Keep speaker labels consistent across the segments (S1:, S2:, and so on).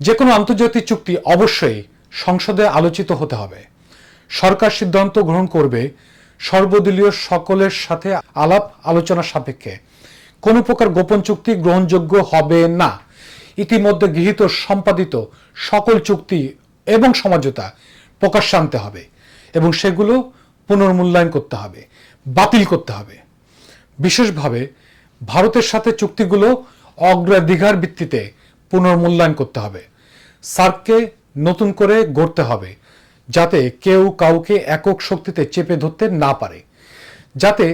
S1: যে কোনো আন্তর্জাতিক চুক্তি অবশ্যই সংসদে আলোচিত হতে হবে। সরকার সিদ্ধান্ত গ্রহণ করবে সর্বদলীয় সকলের সাথে আলাপ আলোচনা সাপেক্ষে। কোনো প্রকার গোপন চুক্তি গ্রহণযোগ্য হবে না। ইতিমধ্যে গৃহীত, সম্পাদিত সকল চুক্তি এবং সমঝোতা প্রকাশ্যে আনতে হবে এবং সেগুলো পুনর্মূল্যায়ন করতে হবে, বাতিল করতে হবে। বিশেষভাবে ভারতের সাথে চুক্তিগুলো অগ্রাধিকার ভিত্তিতে পুনর্মূল্যায়ন করতে হবে। সার্ককে নতুন করে গড়তে হবে, যাতে কেউ কাউকে একক শক্তিতে চেপে ধরতে না পারে, যাতে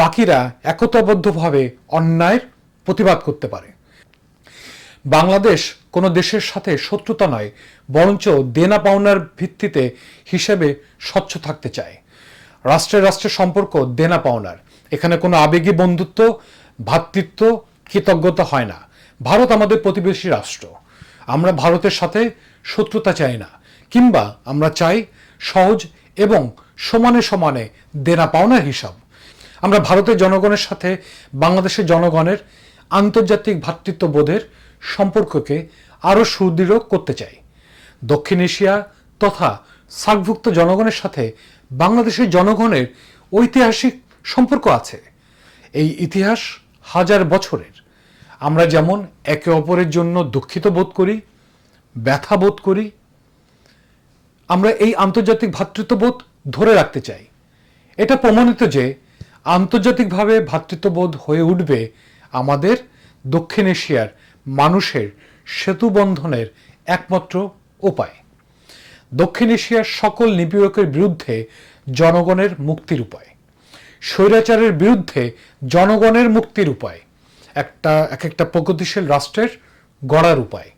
S1: বাকিরা একতাবদ্ধভাবে অন্যায়ের প্রতিবাদ করতে পারে। বাংলাদেশ কোনো দেশের সাথে শত্রুতা নয়, বরঞ্চ দেনা পাওনার ভিত্তিতে হিসেবে স্বচ্ছ থাকতে চায়। রাষ্ট্রের রাষ্ট্রের সম্পর্ক দেনা পাওনার, এখানে কোনো আবেগী বন্ধুত্ব ভ্রাতৃত্ব কৃতজ্ঞতা হয় না। ভারত আমাদের প্রতিবেশী রাষ্ট্র। আমরা ভারতের সাথে শত্রুতা চাই না, কিংবা আমরা চাই সহজ এবং সমানে সমানে দেনা পাওনার হিসাব। আমরা ভারতের জনগণের সাথে বাংলাদেশের জনগণের আন্তর্জাতিক ভ্রাতৃত্ববোধের সম্পর্ককে আরও সুদৃঢ় করতে চাই। দক্ষিণ এশিয়া তথা সার্কভুক্ত জনগণের সাথে বাংলাদেশের জনগণের ঐতিহাসিক সম্পর্ক আছে। এই ইতিহাস হাজার বছরের। আমরা যেমন একে অপরের জন্য দুঃখিত বোধ করি, ব্যথা বোধ করি, আমরা এই আন্তর্জাতিক ভ্রাতৃত্ববোধ ধরে রাখতে চাই। এটা প্রমাণিত যে আন্তর্জাতিকভাবে ভ্রাতৃত্ববোধ হয়ে উঠবে আমাদের দক্ষিণ এশিয়ার মানুষের সেতু বন্ধনের একমাত্র উপায়। দক্ষিণ এশিয়ার সকল নিপীড়কের বিরুদ্ধে জনগণের মুক্তির উপায়। স্বৈরাচারের বিরুদ্ধে জনগণের মুক্তির উপায়। একটা, এক একটা প্রগতিশীল রাষ্ট্রের গড়ার উপায়।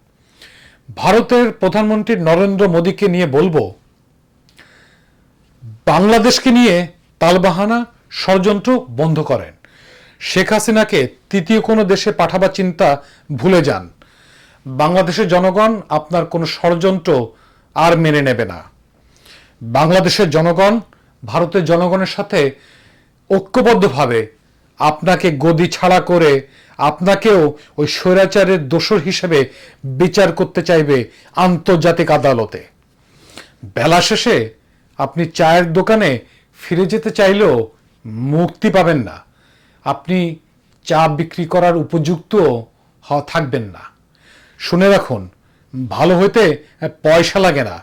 S1: ভারতের প্রধানমন্ত্রী নরেন্দ্র মোদীকে নিয়ে বলব, বাংলাদেশকে নিয়ে তালবাহানা ষড়যন্ত্র বন্ধ করেন। শেখ হাসিনাকে তৃতীয় কোনো দেশে পাঠাবার চিন্তা ভুলে যান। বাংলাদেশের জনগণ আপনার কোনো ষড়যন্ত্র আর মেনে নেবে না। বাংলাদেশের জনগণ, ভারতের জনগণের সাথে ঐক্যবদ্ধভাবে আপনাকে গদি ছাড়া করে আপনাকেও ওই স্বৈরাচারের দোষর হিসেবে বিচার করতে চাইবে আন্তর্জাতিক আদালতে। বেলা শেষে আপনি চায়ের দোকানে ফিরে যেতে চাইলেও মুক্তি পাবেন না। আপনি চা বিক্রি করার উপযুক্ত থাকবেন না। শুনে রাখুন, ভালো হইতে পয়সা লাগে না।